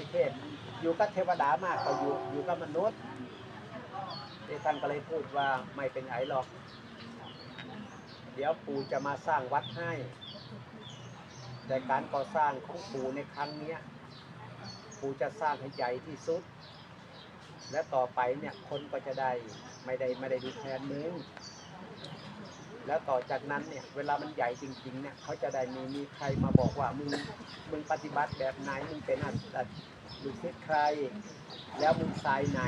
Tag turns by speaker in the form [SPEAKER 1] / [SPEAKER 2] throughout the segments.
[SPEAKER 1] ยเทพอยู่กับเทวดามากกว่าอยู่อยู่กับมนุษย์ที่ท่านก็เลยพูดว่าไม่เป็นไรหรอก เดี๋ยวปู่จะมาสร้างวัดให้ แต่การก่อสร้างของปู่ในครั้งนี้ปู่จะสร้างให้ใหญ่ที่สุด และต่อไปเนี่ยคนก็จะได้ไม่ได้ไม่ได้ดูแทนมึง แล้วต่อจากนั้นเนี่ยเวลามันใหญ่จริงๆเนี่ยเขาจะได้มีมีใครมาบอกว่ามึงมึงปฏิบัติแบบไหนมึงเป็นอัตลูกศิษย์ใคร แล้วมึงสายไหน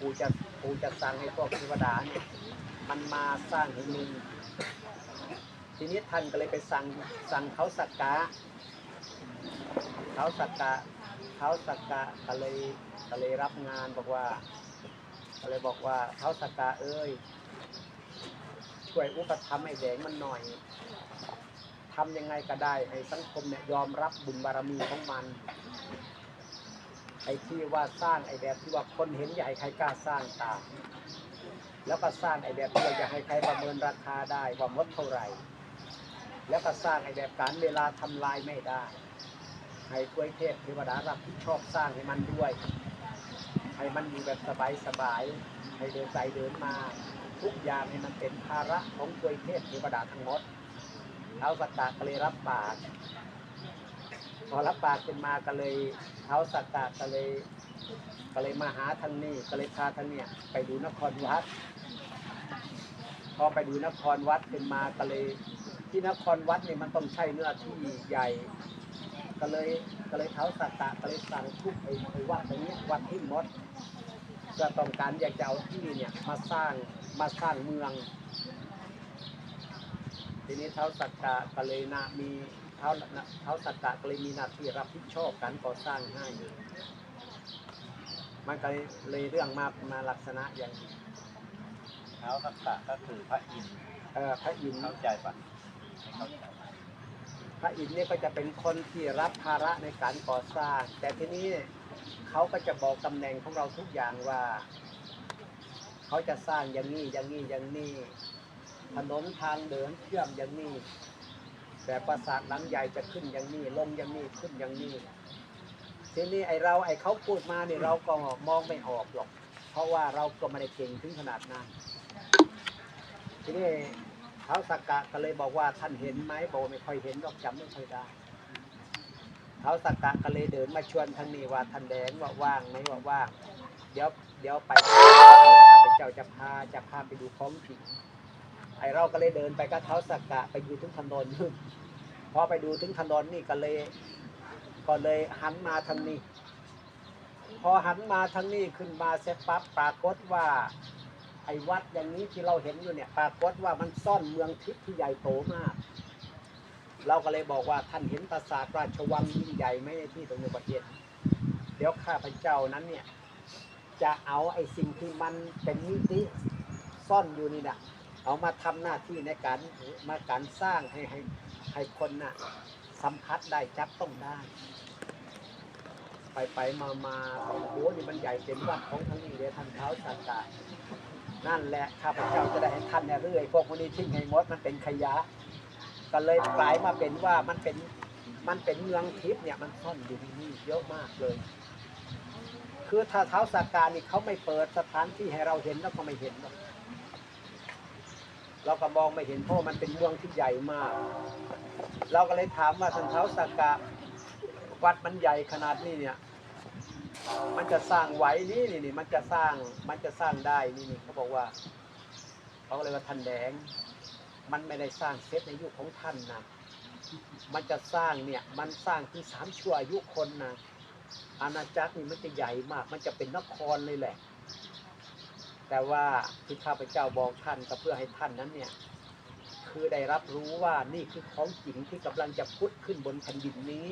[SPEAKER 1] กูจะกูจะสั่งให้พวกเทวดาเนี่ยมันมาสร้างให้มึงทีนี้ท่านก็เลยไปสั่งสั่งเขาสักกะเขาสักกะเขาสักกะก็เลยก็เลยรับงานบอกว่าก็เลยบอกว่าเขาสักกะเอ้ย ช่วยอุปถัมภ์ให้แดงมันหน่อยทำยังไงก็ได้ให้สังคมเนี่ยยอมรับบุญบารมีของมันไอ้ที่ว่าสร้างไอ้แบบที่ว่าคนเห็นให้ใครกล้าสร้างตามแล้วก็สร้างไอ้แบบที่ว่าอย่าให้ใครประเมินราคาได้ว่ามดเท่าไหร่ แล้วก็สร้างไอ้แบบการเวลาทำลายไม่ได้ให้กล้วยเทพเทวดารับผิดชอบสร้างให้มันด้วย ให้มันอยู่แบบสบายๆให้เดินใจเดินมา ทุกอย่างให้มันเป็นภาระของทวยเทพเทวดาทั้งหมดเท้าสักกะก็เลยรับปากพอรับปากขึ้นมาก็เลยเท้าสักกะก็เลยก็เลยมาหาทางนี้ก็เลยพาทางเนี่ยไปดูนครวัด พอไปดูนครวัดขึ้นมาก็เลยที่นครวัดเนี่ยมันต้องใช้เนื้อที่ใหญ่ ก็เลยก็เลยเท้าสักกะก็เลยสั่งทุกไอ้ไอ้วัดตรงนี้วัดที่มดเพื่อต้องการอยากจะเอาที่เนี่ยมาสร้าง มาสร้างเมือง ทีนี้เท้าสักกะก็เลยนามีเท้าเท้าสักกะก็เลยมีหน้าที่รับผิดชอบการก่อสร้างให้มันก็เลยเลยเรื่องมามาลักษณะอย่างนี้
[SPEAKER 2] เท้าสักกะก็คือพระอินทร์
[SPEAKER 1] เอ่อพระอินทร์
[SPEAKER 2] เข้าใจปะให้เข้าใจ
[SPEAKER 1] พระอินทร์เนี่ยก็จะเป็นคนที่รับภาระในการก่อสร้าง แต่ทีนี้เขาก็จะบอกตำแหน่งของเราทุกอย่างว่า เขาจะสร้างอย่างนี้อย่างนี้อย่างนี้ถนนทางเดินเชื่อมอย่างนี้ แต่ปราสาทหลังใหญ่จะขึ้นอย่างนี้ลงอย่างนี้ขึ้นอย่างนี้ทีนี้ไอเราไอเขาพูดมาเนี่ยเราก็มองไม่ออกหรอก เพราะว่าเราก็ไม่ได้เก่งถึงขนาดนั้นทีนี้เท้าสักกะก็เลยบอกว่าท่านเห็นไหมบอกว่าไม่ค่อยเห็นหรอกจำไม่ค่อยได้เท้าสักกะก็เลยเดินมาชวนทางนี้ว่าท่านแดงว่าว่างไหมว่าว่างเดี๋ยวเดี๋ยวไป เจ้าจะพาจะพาไปดูของจริงไอเราก็เลยเดินไปก็เท้าสักกะไปอยู่ถึงถนนพอไปดูถึงถนนนี่ก็เลยก็เลยหันมาทางนี้ พอหันมาทางนี้ขึ้นมาเสร็จปั๊บปรากฏว่า ไอ้วัดอย่างนี้ที่เราเห็นอยู่เนี่ย ปรากฏว่ามันซ่อนเมืองทิพย์ที่ใหญ่โตมาก เราก็เลยบอกว่าท่านเห็นปราสาทราชวังยิ่งใหญ่ไหมในที่ตรงนี้ประเทศเดี๋ยวข้าพเจ้านั้นเนี่ย จะเอาไอ้สิ่งที่มันเป็นมิติซ่อนอยู่นี่นะเอามาทำหน้าที่ในการมาการสร้างให้ให้ให้คนน่ะสัมผัสได้จับต้องได้ ไปไปมามาโอ้โหนี่มันใหญ่เป็นวัดของทั้งนี้เลยท่านเท้าสักกะนั่นแหละข้าพเจ้าจะได้ให้ท่านเนี่ยเรื่อยพวกวันนี้ทิ้งให้หมดมันเป็นขยะ ก็เลยกลายมาเป็นว่ามันเป็นมันเป็นเมืองทิพย์เนี่ยมันซ่อนอยู่ที่นี่เยอะมากเลย คือถ้าเท้าสักการนี่เขาไม่เปิดสถานที่ให้เราเห็นแล้วก็ไม่เห็นเราก็มองไม่เห็นเพราะมันเป็นเมืองที่ใหญ่มาก เราก็เลยถามว่าท่านเท้าสักกะวัดมันใหญ่ขนาดนี้เนี่ย มันจะสร้างไหวนี่นี่นี่มันจะสร้างมันจะสร้างได้นี่นี่เขาบอกว่าเขาเลยว่าท่านแดง มันไม่ได้สร้างเซตในยุคของท่านนะมันจะสร้างเนี่ยมันสร้างที่สามชั่วอายุคนนะ อาณาจักรนี่มันจะใหญ่มาก มันจะเป็นนครเลยแหละ แต่ว่าที่ข้าพเจ้าบอกท่านก็เพื่อให้ท่านนั้นเนี่ย คือได้รับรู้ว่านี่คือของจริงที่กำลังจะพุทธขึ้นบนแผ่นดินนี้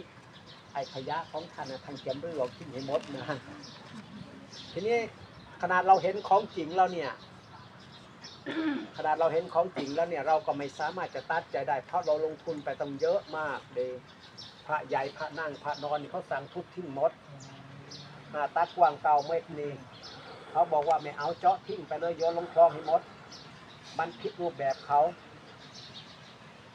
[SPEAKER 1] ไอ้ขยะของท่านนะทางเขียนเรื่องขึ้นให้หมดนะทีนี้ขนาดเราเห็นของจริงแล้วเนี่ยขนาดเราเห็นของจริงแล้วเนี่ยเราก็ไม่สามารถจะตัดใจได้ เพราะเราลงทุนไปต้องเยอะมากเลย พระใหญ่พระนั่งพระนอนเขาสั่งทุบทิ้งหมดหาตัดกว้างเก่าเม็ดนี่เขาบอกว่าไม่เอาเจาะทิ้งไปเลยโยนลงคลองให้หมด มันผิดรูปแบบเขา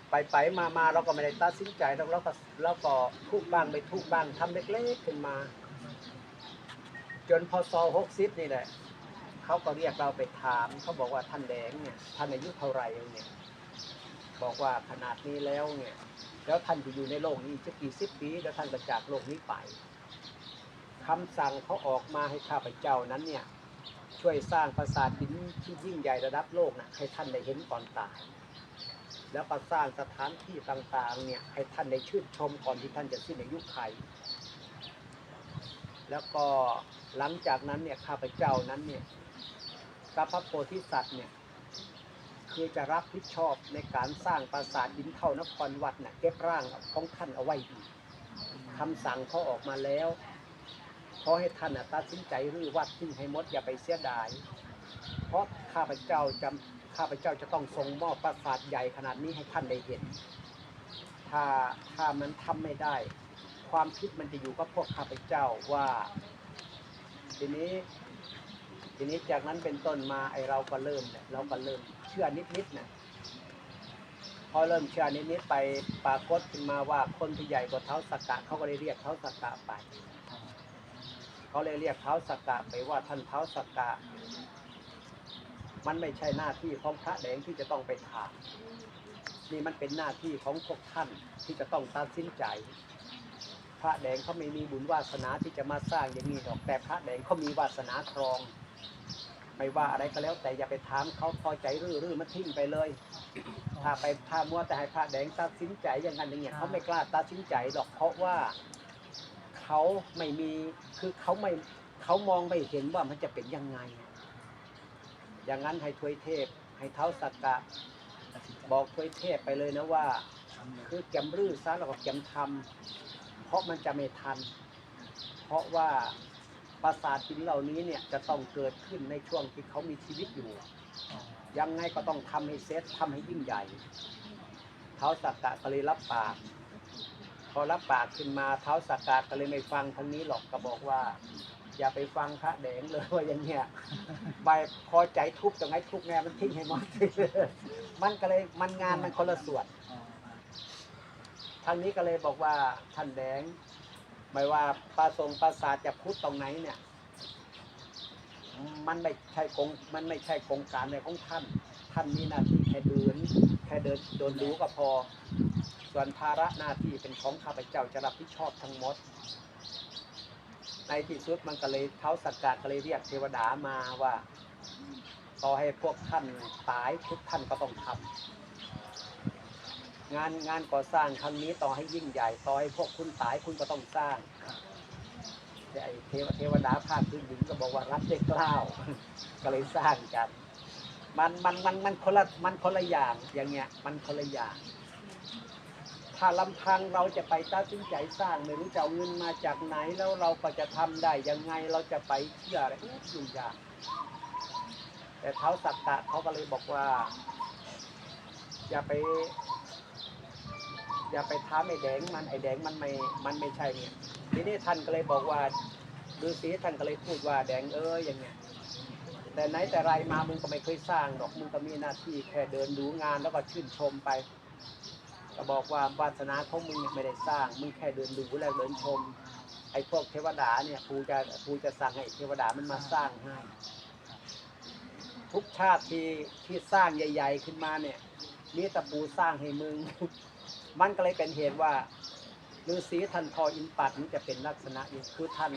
[SPEAKER 1] ไปไปมามาเราก็ไม่ได้ตัดสินใจแล้วเราก็เราก็ทุกบ้างไม่ทุกบ้างทำเล็กๆขึ้นมา จนพศหกสิบนี่แหละเขาก็เรียกเราไปถามเขาบอกว่าท่านแดงเนี่ยท่านอายุเท่าไหร่เนี่ยบอกว่าขนาดนี้แล้วเนี่ย แล้วท่านจะอยู่ในโลกนี้จะกี่สิบปีแล้วท่านก็จากโลกนี้ไปคำสั่งเขาออกมาให้ข้าพเจ้านั้นเนี่ยช่วยสร้างปราสาทหินที่ยิ่งใหญ่ระดับโลกนะให้ท่านได้เห็นก่อนตาย แล้วก็สร้างสถานที่ต่างๆเนี่ยให้ท่านได้ชื่นชมก่อนที่ท่านจะสิ้นอายุไข แล้วก็หลังจากนั้นเนี่ยข้าพเจ้านั้นเนี่ยกับพระโพธิสัตว์เนี่ย คือจะรับผิดชอบในการสร้างปราสาทหินเท่านครวัดเนี่ยเก็บร่างของท่านเอาไว้ดีคำสั่งเขาออกมาแล้วขอให้ท่านตัดสินใจรื้อวัดทิ้งให้หมดอย่าไปเสียดาย เพราะข้าพเจ้าจำข้าพเจ้าจะต้องทรงมอบปราสาทใหญ่ขนาดนี้ให้ท่านได้เห็น ถ้าถ้ามันทำไม่ได้ ความคิดมันจะอยู่กับพวกข้าพเจ้าว่า ทีนี้ ทีนี้จากนั้นเป็นต้นมาไอเราก็เริ่มเนี่ยเราก็เริ่มเชื่อนิดๆนะพอเริ่มเชื่อนิดๆไปปรากฏขึ้นมาว่าคนที่ใหญ่กว่าเท้าสักกะเขาก็เลยเรียกเท้าสักกะไปเขาเลยเรียกเท้าสักกะไปว่าท่านเท้าสักกะมันไม่ใช่หน้าที่ของพระแดงที่จะต้องไปถามนี่มันเป็นหน้าที่ของพวกท่านที่จะต้องตัดสินใจ พระแดงเขาไม่มีบุญวาสนาที่จะมาสร้างอย่างนี้หรอกแต่พระแดงเขามีวาสนาครอง ไม่ว่าอะไรก็แล้ว แต่อย่าไปถามเขาพอใจรื้อรื้อมันทิ้งไปเลย ถ้าไปถ้ามัวแต่ให้พระแดงตัดสินใจอย่างนั้นอย่างเงี้ยเขาไม่กล้าตัดสินใจหรอกเพราะว่าเขาไม่มีคือเขาไม่เขามองไม่เห็นว่ามันจะเป็นยังไง อย่างนั้นให้ทวยเทพ ให้เท้าสักกะ บอกทวยเทพไปเลยนะว่า คือแกมรื้อซะแล้วก็แกมทำเพราะมันจะไม่ทัน เพราะว่า ปราสาทหินเหล่านี้เนี่ยจะต้องเกิดขึ้นในช่วงที่เขามีชีวิตอยู่ ยังไงก็ต้องทำให้เซตทำให้ยิ่งใหญ่เท้าสักกะก็เลยรับปาก พอรับปากขึ้นมาเท้าสักกะก็เลยไม่ฟังทางนี้หรอกก็บอกว่า อย่าไปฟังพระแดงเลยว่าอย่างเงี้ยใบพอใจทุบตรงไหนทุบแง่มันทิ้งให้หมดมันก็เลยมันงานมันคนละส่วนทางนี้ก็เลยบอกว่าท่านแดง ไม่ว่าปราทรงปราสาทจะพูดตรงไหนเนี่ย มันไม่ใช่กงมันไม่ใช่โครงการในของท่าน ท่านมีหน้าที่แค่เดินแค่เดินโดนรู้ก็พอ ส่วนภาระหน้าที่เป็นของข้าพเจ้าจะรับผิดชอบทั้งหมด ในที่สุดมันก็เลยเท้าสักกะก็เลยเรียกเทวดามาว่าต่อให้พวกท่านตายทุกท่านก็ต้องทำ งานงานก่อสร้างครั้งนี้ต่อให้ยิ่งใหญ่ต่อให้พวกคุณตายคุณก็ต้องสร้างแต่ไอ้เทวเทวดาภาคพื้นดินก็บอกว่ารับได้กล้าว ก็เลยสร้างกัน มันมันมันมันคนละมันคนละอย่างอย่างเงี้ย มันคนละอย่าง ถ้าลำพังเราจะไปตัดสินใจสร้างไม่รู้จะเอาเงินมาจากไหนแล้วเราก็จะทำได้ยังไงเราจะไปเชื่ออะไรยุ่งยากแต่เท้าสักกะเขาก็เลยบอกว่า อย่าไป อย่าไปท้าไอ้แดงมันไอ้แดงมันไม่มันไม่ใช่เนี่ยทีนี้ท่านก็เลยบอกว่าฤาษีท่านก็เลยพูดว่าแดงเอ้ยอย่างเงี้ยแต่ไหนแต่ไรมามึงก็ไม่เคยสร้างหรอกมึงก็มีหน้าที่แค่เดินดูงานแล้วก็ชื่นชมไป ก็บอกว่าวาสนาของมึงเนี่ยไม่ได้สร้างมึงแค่เดินดูแล้วเดินชมไอ้พวกเทวดาเนี่ยปูจะปูจะสั่งให้เทวดามันมาสร้างให้ทุกชาติที่ที่สร้างใหญ่ ๆ ขึ้นมาเนี่ยนี่ตะปูสร้างให้มึง มันก็เลยเป็นเหตุว่าฤาษีท่านพออินปัดนี่จะเป็นลักษณะนี้คือท่าน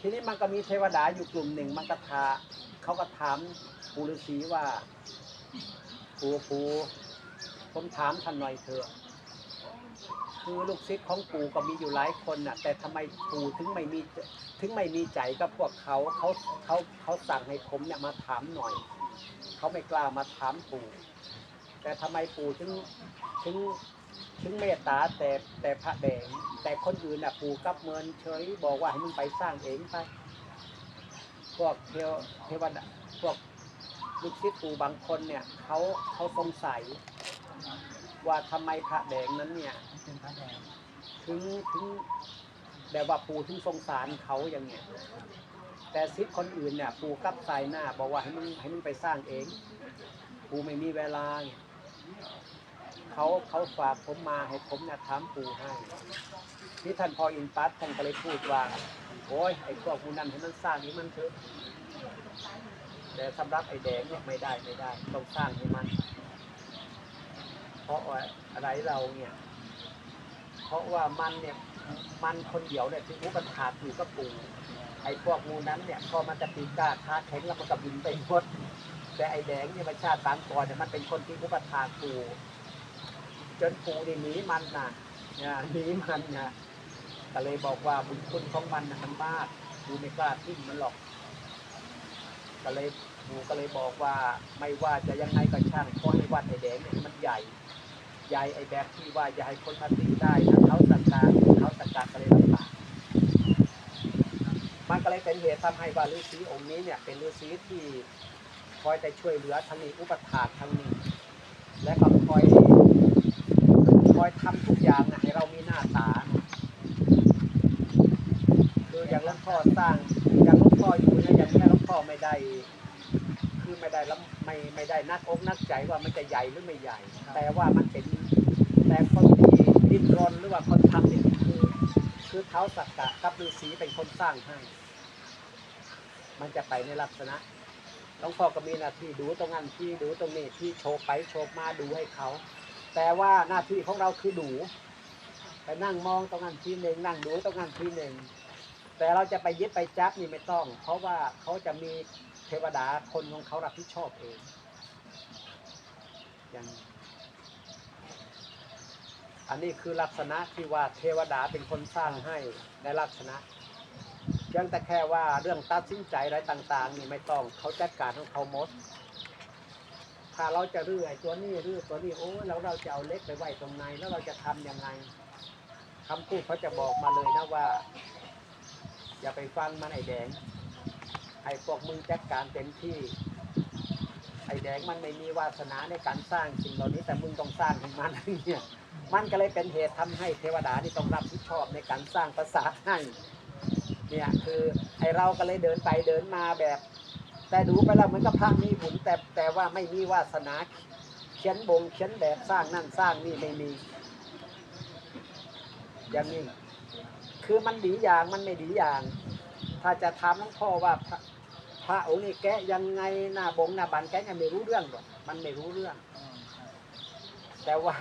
[SPEAKER 1] ทีนี้มันก็มีเทวดาอยู่กลุ่มหนึ่งมันก็ทาเขาก็ถามปูฤาษีว่าปูปูผมถามท่านหน่อยเถอะคือลูกศิษย์ของปู่ก็มีอยู่หลายคนน่ะ แต่ทำไมปู่ถึงไม่มีถึงไม่มีใจกับพวกเขาเขาเขาเขาสั่งให้ผมเนี่ยมาถามหน่อย เขาไม่กล้ามาถามปู่ แต่ทำไมปู่ถึงถึงถึงเมตตาแต่แต่พระแดงแต่คนอื่นน่ะปู่กับเมินเฉยบอกว่าให้มึงไปสร้างเองไปพวกเทวเทวดาพวกลูกศิษย์ปู่บางคนเนี่ยเขาเขาสงสัย ว่าทำไมพระแดงนั้นเนี่ยถึงถึงแบบว่าปู่ถึงสงสารเขาอย่างเงี้ยแต่ซิทธิ์คนอื่นเนี่ยปู่กับสายหน้าบอกว่าให้มึงให้มึงไปสร้างเองปู่ไม่มีเวลาไง เขาเขาฝากผมมาให้ผมเนี่ยถามปู่ให้ที่ท่านพออินปัสท่านก็เลยพูดว่า โอ้ยไอ้พวกมูนั่นให้มันสร้างนี้มันเถอะแต่สำหรับไอ้แดงเนี่ยไม่ได้ไม่ได้ ต้องสร้างให้มัน เพราะอะไรเราเนี่ย เพราะว่ามันเนี่ยมันคนเดียวเนี่ยที่อุปถาอยู่กับปู่ไอ้พวกมูนั้นเนี่ยพอมันจะปีกล้าค้าแข็งแล้วมันก็บินไปหมด แต่ไอ้แดงเนี่ยมันชาติปางก่อนเนี่ยมันเป็นคนที่อุปถากปู่จนปูนี่หนีมันนะเนี่ยหนีมันนะก็เลยบอกว่าบุญคุณของมันนะมันมากปูไม่กล้าทิ้งมันหรอก ก็เลยปูก็เลยบอกว่าไม่ว่าจะยังไงก็ช่างขอให้วัดไอ้แดงเนี่ยมันใหญ่ใหญ่ไอ้แบบที่ว่าอย่าให้คนมาตีได้ถ้าเขาสักการเขาสักการก็เลยลำบากมันก็เลยเป็นเหตุทำให้ว่าฤาษีองค์นี้เนี่ยเป็นฤาษีที่ คอยแต่ช่วยเหลือทางนี้อุปถากทางนี้ และก็คอยคอยทำทุกอย่างให้เรามีหน้าตาคืออย่างหลวงพ่อสร้างอย่างหลวงพ่ออยู่นี่ยอย่างนี้หลวงพ่อไม่ได้ คือไม่ได้ลำไม่ไม่ได้นักอกนักใจว่ามันจะใหญ่หรือไม่ใหญ่ แต่ว่ามันเป็นแต่คนที่ดิ้นรนหรือว่าคนทำเนี่ยคือคือเท้าสักกะกับฤาษีเป็นคนสร้างให้ มันจะไปในลักษณะ ลวงพ่อก็มีหน้าที่ดูตรงนั้นที่ดูตรงนี้ที่โชว์ไปโชว์มาดูให้เขา แต่ว่าหน้าที่ของเราคือดูไปนั่งมองตรงนั้นทีหนึ่งนั่งดูตรงนั้นทีหนึ่งแต่เราจะไปยึดไปจับนี่ไม่ต้อง เพราะว่าเขาจะมีเทวดาคนของเขารับผิดชอบเองอย่างอันนี้คือลักษณะที่ว่าเทวดาเป็นคนสร้างให้ในลักษณะ ยงแต่แค่ว่าเรื่องตัดสินใจอะไรต่าง ๆ นี่ไม่ต้องเขาจัดการของเขาหมด ถ้าเราจะรื้อไอ้ตัวนี้รื้อตัวนี้โอ้แล้วเราจะเอาเล็กไปไว้ตรงไหนแล้วเราจะทำยังไงคำพูดเขาจะบอกมาเลยนะว่า อย่าไปฟังมันไอ้แดงไอ้พวกมึงจัดการเต็มที่ ไอ้แดงมันไม่มีวาสนาในการสร้างสิ่งเหล่านี้แต่มึงต้องสร้างให้มันเนี่ยมันก็เลยเป็นเหตุทำให้เทวดานี่ต้องรับผิดชอบในการสร้างปราสาทให้ เนี่ยคือไอเราก็เลยเดินไปเดินมาแบบ แต่ดูไปแล้วเหมือนกับพระมีบุญแต่แต่ว่าไม่มีวาสนาเขียนบงเขียนแบบสร้างนั่นสร้างนี่ไม่มี อย่างนี้ คือมันดีอย่างมันไม่ดีอย่าง ถ้าจะถามหลวงพ่อว่าพระพระองค์นี้แกะยังไงหน้าบงหน้าบันแกะยังไม่รู้เรื่องหรอกมันไม่รู้เรื่อง แต่ว่า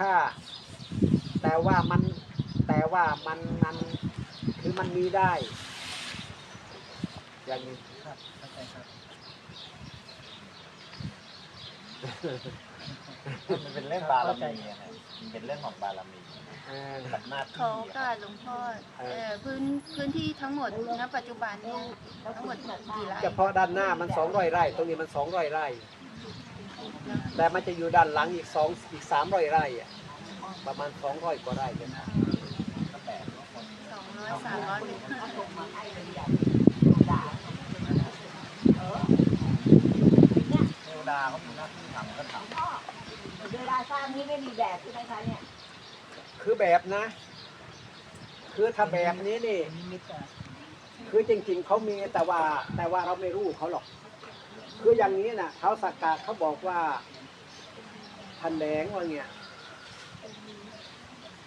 [SPEAKER 1] แต่ว่ามันแต่ว่ามันมันคือมันมีได้ อย่างนี้
[SPEAKER 2] ครับเข้าใจครับมันเป็นเรื่องบารมีอะครับมันเป็นเรื่องของบารมี
[SPEAKER 1] เออ
[SPEAKER 2] กับหน้า
[SPEAKER 3] ขอ
[SPEAKER 2] ที่
[SPEAKER 3] โอกาสหลวงพ่อ
[SPEAKER 1] เอ่อ
[SPEAKER 3] พื้นพื้นที่ทั้งหมดณปัจจุบันเนี่ยทั้งหมดกี่ไร่
[SPEAKER 1] เฉพาะด้านหน้ามันสองร้อยไร่ ตรงนี้มันสองร้อยไร่ แต่มันจะอยู่ด้านหลังอีกสองอีกสามร้อยไร่อะประมาณสองร้อยกว่าไร่
[SPEAKER 2] ก็แลกว่าคน
[SPEAKER 3] สองร้อยสามร้อย
[SPEAKER 2] เทวาเขามีหน้าที่ทำก็ทำ
[SPEAKER 4] เวลาสร้างนี่ไม่มีแบบใช่ไหมคะเนี่ย
[SPEAKER 1] คือแบบนะ คือถ้าแบบนี้นี่ คือจริงๆเขามีแต่ว่าแต่ว่าเราไม่รู้เขาหรอก คืออย่างนี้นะเขาสักกะเขาบอกว่าทันแดงว่าเนี่ย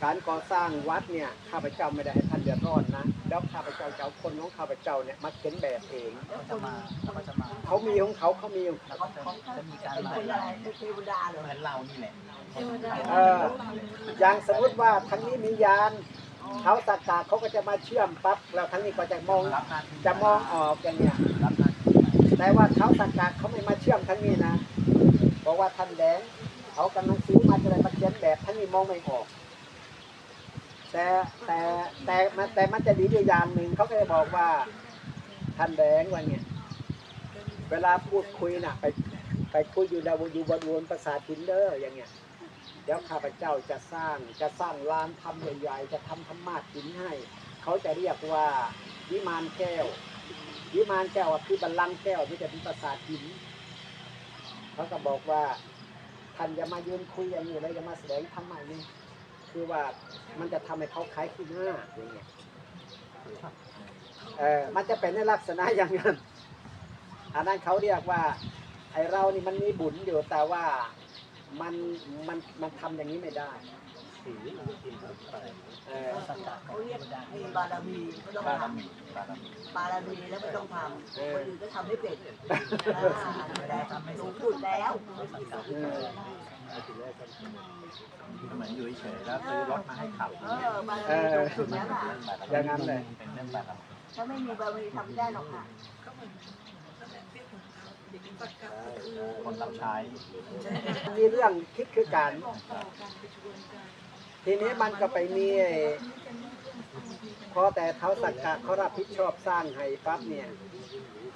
[SPEAKER 1] การก่อสร้างวัดเนี่ยข้าพเจ้าไม่ได้ให้ท่านเดือดร้อนนะ แล้วข้าพเจ้าจะเอาคนของข้าพเจ้าเนี่ยมาเขียนแบบเอง
[SPEAKER 2] เขาจะมาเขาก็จะมา
[SPEAKER 1] เขามีของเขาเขามีของ
[SPEAKER 2] แล้ว
[SPEAKER 1] เขา
[SPEAKER 2] ก็จะจะมีการ
[SPEAKER 4] เป็น
[SPEAKER 2] มา
[SPEAKER 4] คนอะไรเป็นเทวดาเหรอ
[SPEAKER 2] เหมือนเรานี่แหละ
[SPEAKER 1] เอออย่างสมมติว่าทั้งนี้มียานเขาสักกะเขาก็จะมาเชื่อมปั๊บแล้วทั้งนี้ก็จะมอง
[SPEAKER 2] รับหน้าที่
[SPEAKER 1] จะมองออกอย่างเนี้ย
[SPEAKER 2] รับหน้าที่
[SPEAKER 1] แต่ว่าเขาสักกะเขาไม่มาเชื่อมทั้งนี้นะบอกว่าท่านแดงเขากำลังซื้อมาจะได้มาเขียนแบบทั้งนี้มองไม่ออก แต่แต่แต่มันแต่มันจะดีอยู่อย่างหนึ่งเขาก็จะบอกว่าท่านแดงว่าเนี่ยเวลาพูดคุยน่ะ ไปไปคุยอยู่ดาวอยู่บนวนประสาทหินเดอร์อย่างเงี้ยเดี๋ยวข้าพเจ้าจะสร้างจะสร้างลานทำใหญ่ๆจะทำธรรมาสหินให้ เขาจะเรียกว่าวิมานแก้ววิมานแก้วคือบัลลังก์แก้วที่จะเป็นปราสาทหินเขาก็บอกว่าท่านอย่ามายืนคุยอย่างนี้เลยอย่ามาแสดงธรรมะนี่ คือว่ามันจะทำให้เขาขายขี้หน้าอย่างเงี้ยเออมันจะเป็นในลักษณะอย่างนั้น อันนั้นเขาเรียกว่า ไอเรานี่มันมีบุญอยู่แต่ว่ามันมันมันทำอย่างนี้ไม่ได้เออ
[SPEAKER 4] เขาเรียกมีบารมีไม่ต้อง
[SPEAKER 2] บาร
[SPEAKER 4] ท
[SPEAKER 2] มีบารมีำ
[SPEAKER 4] บารมีแล้วไม่ต้องทำคนอื่นก็ทำไม่เป็นสูงสุดแล้ว
[SPEAKER 1] เออ
[SPEAKER 2] เหมือนอยู่เฉยแล้วซื้อรถมาให้ขับ
[SPEAKER 4] เออบารมีสูงสุดแล้วค่ะ
[SPEAKER 1] อย่างนั้นเลย
[SPEAKER 2] เป็นเรื่องบารมี
[SPEAKER 4] ถ้าไม่มีบารมีทำไม่ได้หรอกค่ะ
[SPEAKER 2] คนรับใช้
[SPEAKER 1] มีเรื่องคิดคือกันทีนี้มันก็ไปมีพอแต่เท้าสักกะเขารับผิดชอบสร้างให้ปั๊บเนี่ย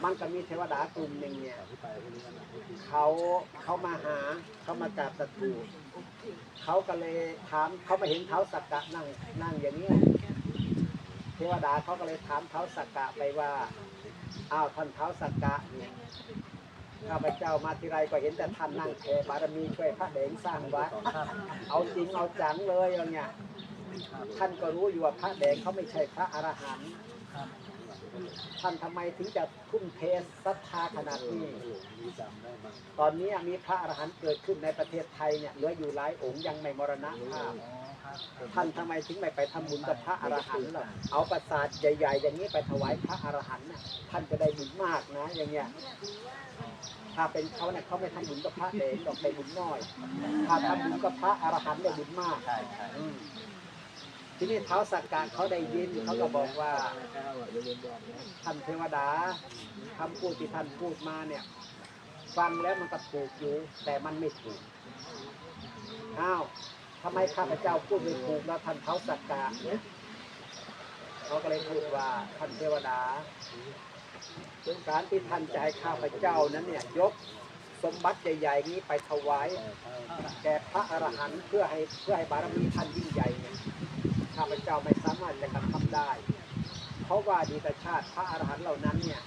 [SPEAKER 1] มันก็มีเทวดากลุ่มหนึ่งเนี่ยเขาเขามาหาเขามากราบศัตรูเขาก็เลยถามเขามาเห็นเท้าสักกะนั่งนั่งอย่างนี้เทวดาเขาก็เลยถามเท้าสักกะไปว่าอ้าวท่านเท้าสักกะเนี่ยข้าพเจ้ามาทีไรก็เห็นแต่ท่านนั่งแผ่บารมีช่วยพระเดงสร้างวัดเอาจริงเอาจังเลยอย่างเงี้ยท่านก็รู้อยู่ว่าพระแดงเขาไม่ใช่พระอรหันต์ ท่านทำไมถึงจะทุ่มเทศรัทธาขนาดนี้ ตอนนี้มีพระอรหันต์เกิดขึ้นในประเทศไทยเนี่ยเหลืออยู่หลายองค์ยังไม่มรณภาพท่านทำไมถึงไม่ไปทำบุญกับพระอรหันต์ล่ะ เอาประสาทใหญ่ ๆ อย่างนี้ไปถวายพระอรหันต์น่ะท่านจะได้บุญมากนะอย่างเงี้ยถ้าเป็นเขาเนี่ยเขาไม่ทำบุญกับพระเดงดอกได้บุญน้อย ถ้าทำบุญกับพระอรหันต์ได้บุญมาก
[SPEAKER 2] ใช่ใช่
[SPEAKER 1] ทีนี้เท้าสักการเขาได้ยินเขาก็บอกว่าท่านเทวดาคำพูดที่ท่านพูดมาเนี่ย ฟังแล้วมันก็ถูกอยู่ แต่มันไม่ถูกอ้าวทำไมข้าพเจ้าพูดไม่ถูกแล้วท่านเท้าสักการเนี่ยเขาก็เลยพูดว่าท่านเทวดาการที่ท่านจะให้ข้าพเจ้านั้นเนี่ยยกสมบัติใหญ่ๆนี้ไปถวายแก่พระอรหันต์เพื่อให้เพื่อให้บารมีท่านยิ่งใหญ่เนี่ย ข้าพเจ้าไม่สามารถจะกระทำได้ เพราะว่าดีตชาติพระอรหันต์เหล่านั้นเนี่ย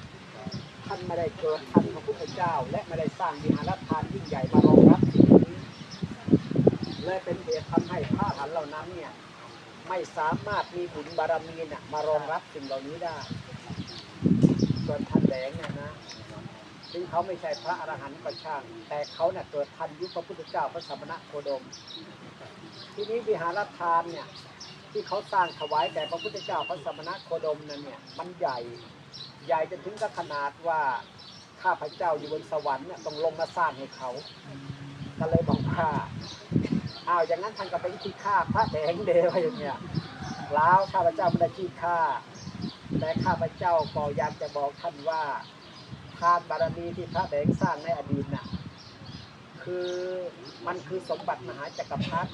[SPEAKER 1] ท่านไม่ได้เกิดทันพระพุทธเจ้า และไม่ได้สร้างวิหารทานยิ่งใหญ่มารองรับสิ่งนี้เลยเป็นเหตุทำให้พระอรหันต์เหล่านั้นเนี่ยไม่สามารถมีบุญบารมีเนี่ยมารองรับสิ่งเหล่านี้ได้ส่วนท่านแดงเนี่ยนะถึงเขาไม่ใช่พระอรหันต์ก็ช่าง แต่เขาเนี่ยเกิดทันยุคพระพุทธเจ้าพระสมณะโคดม ทีนี้วิหารทานเนี่ย ที่เขาสร้างถวายแด่พระพุทธเจ้าพระสมณโคดมนั่นเนี่ยมันใหญ่ใหญ่จนถึงกับขนาดว่าข้าพเจ้าอยู่บนสวรรค์เนี่ยต้องลงมาสร้างให้เขาก็เลยบอกว่าอ้าวอย่างนั้นท่านก็ไปที่ฆ่าพระแดงเดวอย่างเงี้ยแล้วข้าพเจ้าไม่ได้ที่ฆ่าแต่ข้าพเจ้าก็อยากจะบอกท่านว่าทานบารมีที่พระแดงสร้างในอดีตน่ะ คือมันคือสมบัติมหาจักรพรรดิ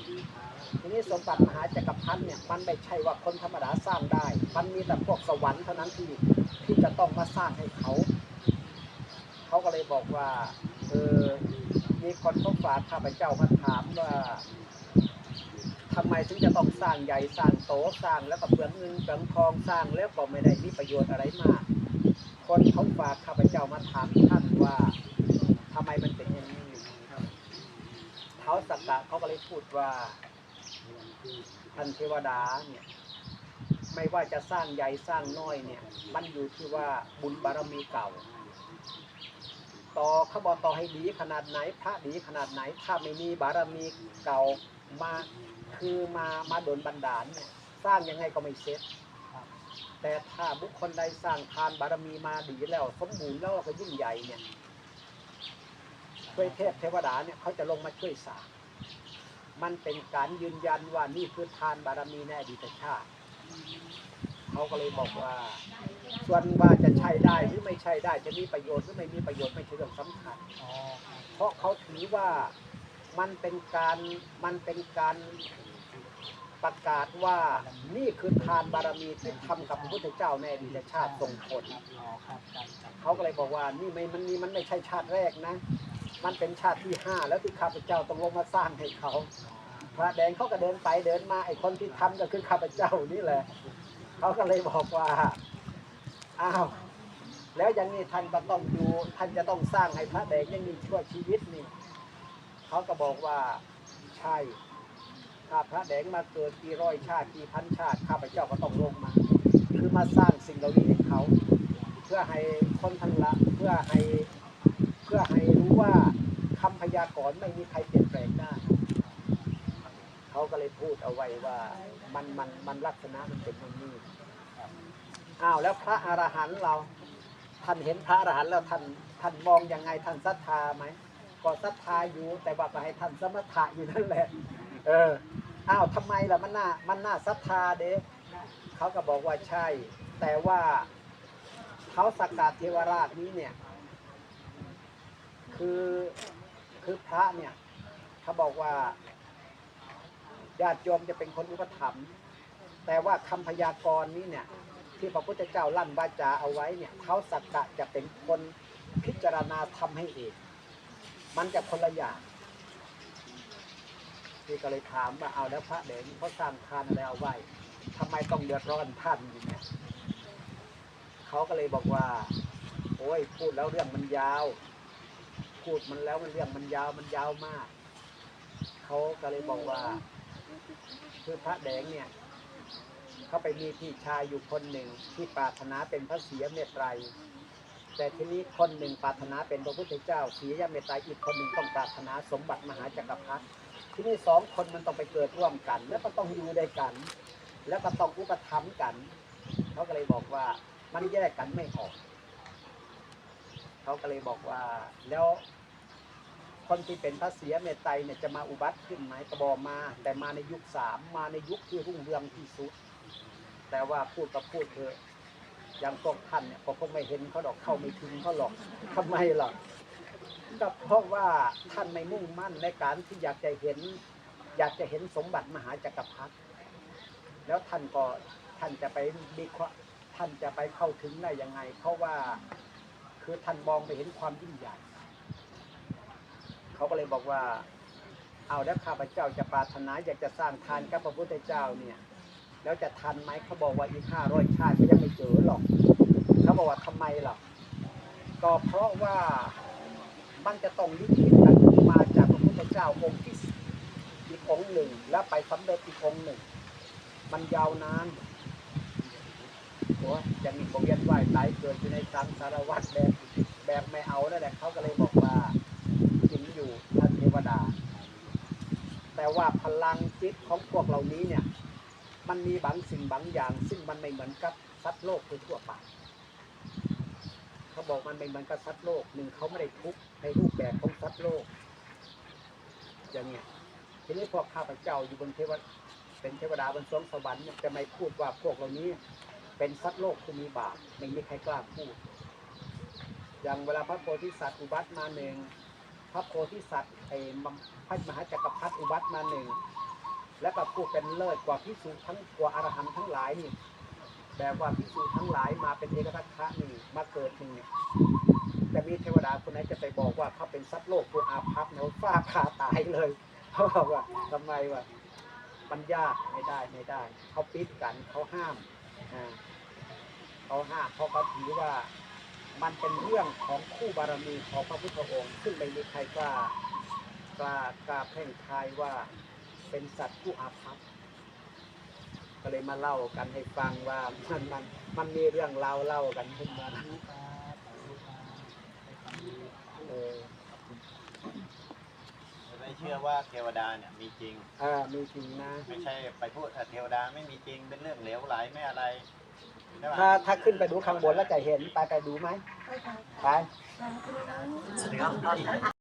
[SPEAKER 1] ทีนี้สมบัติมหาจักรพรรดิเนี่ยมันไม่ใช่ว่าคนธรรมดาสร้างได้ มันมีแต่พวกสวรรค์เท่านั้นที่ที่จะต้องมาสร้างให้เขา เขาก็เลยบอกว่าเออมีคนเขาฝากข้าพเจ้ามาถามว่าทำไมถึงจะต้องสร้างใหญ่สร้างโตสร้างแล้วก็เปลืองเงินเปลืองทองสร้างแล้วก็ไม่ได้มีประโยชน์อะไรมาก คนเขาฝากข้าพเจ้ามาถามท่านว่าทำไมมันเป็นอย่างนี้ เท้าสักกะเขาก็เลยพูดว่าท่านเทวดาเนี่ยไม่ว่าจะสร้างใหญ่สร้างน้อยเนี่ย มันอยู่ที่ว่าบุญบารมีเก่า ต่อขบอกต่อให้ดีขนาดไหน พระดีขนาดไหน ถ้าไม่มีบารมีเก่ามาคือมามาโดนบันดาลเนี่ยสร้างยังไงก็ไม่เสร็จแต่ถ้าบุคคลใดสร้างทานบารมีมาดีแล้ว สมบูรณ์แล้วก็ยิ่งใหญ่เนี่ย วยเทพเทวดาเนี่ยเขาจะลงมาช่วยสร้างมันเป็นการยืนยันว่านี่คือทานบารมีในอดีตชาติเขาก็เลยบอกว่า ส่วนว่าจะใช้ได้หรือไม่ใช้ได้จะมีประโยชน์หรือไม่มีประโยชน์ไม่ใช่เรื่องสำคัญเพราะเขาถือว่ามันเป็นการมันเป็นการประกาศว่านี่คือทานบารมีที่ทำกับพระพุทธเจ้าในอดีตชาติส่งผลเขาก็เลยบอกว่านี่ไม่มันนี่มันไม่ใช่ชาติแรกนะ มันเป็นชาติที่ห้าแล้วที่ข้าพเจ้าต้องลงมาสร้างให้เขาพระแดงเขาก็เดินไปเดินมาไอ้คนที่ทำก็คือข้าพเจ้านี่แหละเขาก็เลยบอกว่าอ้าวแล้วอย่างนี้ท่านก็ต้องอยู่ท่านจะต้องสร้างให้พระแดงยังมีชั่วชีวิตนี่เขาก็บอกว่าใช่ถ้าพระแดงมาเกิดกี่ร้อยชาติกี่พันชาติข้าพเจ้าก็ต้องลงมา คือมาสร้างสิ่งเหล่านี้ให้เขา เพื่อให้คนทั้งละเพื่อให้เพื่อให้ ว่าคำพยากรณ์ไม่มีใครเปลี่ยนแปลงได้เขาก็เลยพูดเอาไว้ว่ามันมันมันลักษณะมันเป็นอย่างนี้อ้าวแล้วพระอรหันต์เราท่านเห็นพระอรหันต์แล้วท่านท่านมองยังไงท่านศรัทธาไหมก็ศรัทธาอยู่แต่ว่าก็ให้ท่านสมถะอยู่นั่นแหละ เอออ้าวทำไมล่ะมันน่ามันน่าศรัทธาเด้เขาก็บอกว่าใช่ แต่ว่าเขาสกกัดเทวราชนี้เนี่ย คือคือพระเนี่ยเขาบอกว่าญาติโยมจะเป็นคนอุปถัมภ์แต่ว่าคำพยากรณ์นี้เนี่ย ที่พระพุทธเจ้าลั่นวาจาเอาไว้เนี่ยเขาสักกะจะเป็นคนพิจารณาทำให้เอง มันจะคนละอย่างที่ก็เลยถามว่าเอาแล้วพระเดชเขาสร้างทานอะไรเอาไว้ทำไมต้องเดือดร้อนท่านอยู่เนี่ยเขาก็เลยบอกว่า โอ้ยพูดแล้วเรื่องมันยาว พูดมันแล้วมันเรื่องมันยาวมันยาวมาก เขาก็เลยบอกว่า คือพระแดงเนี่ย เขาไปมีพี่ชายอยู่คนหนึ่งที่ปรารถนาเป็นพระเสียเมตไตรแต่ทีนี้คนหนึ่งปรารถนาเป็นพระพุทธเจ้าเสียเมตไตรอีกคนหนึ่งต้องปรารถนาสมบัติมหาจักรพรรดิทีนี้สองคนมันต้องไปเกิดร่วมกัน แล้วก็ต้องอยู่ด้วยกัน แล้วก็ต้องอุปถัมภ์กัน เขาก็เลยบอกว่ามันแยกกันไม่ออกเขาก็เลยบอกว่าแล้ว คนที่เป็นพระเสียเมตไตรเนี่ยจะมาอุบัติขึ้นไหมกระบอกมา แต่มาในยุคสามมาในยุคที่รุ่งเรืองที่สุด แต่ว่าพูดก็พูดเถอะอย่างพวกท่านเนี่ยก็คงไม่เห็นเขาดอกเข้าไม่ถึงเขาหรอกทำไมล่ะก็เพราะว่าท่านไม่มุ่งมั่นในการที่อยากจะเห็น อยากจะเห็นสมบัติมหาจักรพรรดิแล้วท่านก็ท่านจะไปมีควาท่านจะไปเข้าถึงได้ยังไง เพราะว่าคือท่านมองไปเห็นความยิ่งใหญ่ เขาก็เลยบอกว่า เอาแล้วข้าพเจ้าจะปรารถนาอยากจะสร้างทานกับพระพุทธเจ้าเนี่ยแล้วจะทันไหมเขาบอกว่าอีกห้าร้อยชาติก็ยังไม่เจอหรอกเขาบอกว่าทำไมล่ะก็เพราะว่ามันจะต้องลิขิตกันมาจากพระพุทธเจ้าองค์ที่อีกองค์หนึ่ง แล้วไปสำเร็จอีกองค์หนึ่ง มันยาวนานโอ้ยยังมีผมเวียนว่ายตายเกิดอยู่ในสังสารวัฏแบบแบบไม่เอานั่นแหละเขาก็เลยบอกว่า กินอยู่ท่านเทวดา แต่ว่าพลังจิตของพวกเหล่านี้เนี่ย มันมีบางสิ่งบางอย่าง ซึ่งมันไม่เหมือนกับสัตว์โลกทั่วไปเขาบอกมันไม่เหมือนกับสัตว์โลกหนึ่งเขาไม่ได้ทุกข์ในรูปแบบของสัตว์โลก อย่างเงี้ยทีนี้พวกข้าพเจ้าอยู่บนเทวดาเป็นเทวดาบนสวงสวรรค์จะไม่พูดว่าพวกเหล่านี้ เป็นสัตว์โลกที่มีบาปไม่มีใครกล้าพูดอย่างเวลาพระโพธิสัตว์อุบัติมาหนึ่ง พระโพธิสัตว์ไอ้มพระมหาจักรพรรดิอุบัติมาหนึ่ง แล้วก็ผู้เป็นเลิศกว่าพิสูจทั้งกว่าอรหันต์ทั้งหลายนี่แบบว่าพิสูจทั้งหลายมาเป็นเอกทัคคะนี่มาเกิดนี่จะมีเทวดาคนไหนจะไปบอกว่าเขาเป็นสัตว์โลกตัวอาภัพเนี่ยฟ้าผ่าตายเลยเขาบอกว่าทำไมวะมันยากไม่ได้ไม่ได้ เขาปิดกันเขาห้ามอ่าเขาห้ามเพราะเขาถือว่า มันเป็นเรื่องของคู่บารมีของพระพุทธองค์ ซึ่งไม่มีใครกล้ากล้ากล้าเพ่งทายว่าเป็นสัตว์ผู้อาภัพก็เลยมาเล่ากันให้ฟังว่ามันมันมันมีเรื่องเล่าเล่ากันขึ้นมาเออ
[SPEAKER 2] ไม่เชื่อว่าเทวดาเนี่ยมีจริง
[SPEAKER 1] เออมีจริงนะ
[SPEAKER 2] ไม่ใช่ไปพูดว่าเทวดาไม่มีจริงเป็นเรื่องเหลวไหลไม่อะไร
[SPEAKER 1] ถ้าถ้าขึ้นไปดูข้างบนแล้วจะเห็นไปไปดูไหมไป
[SPEAKER 2] สวัสดีครับ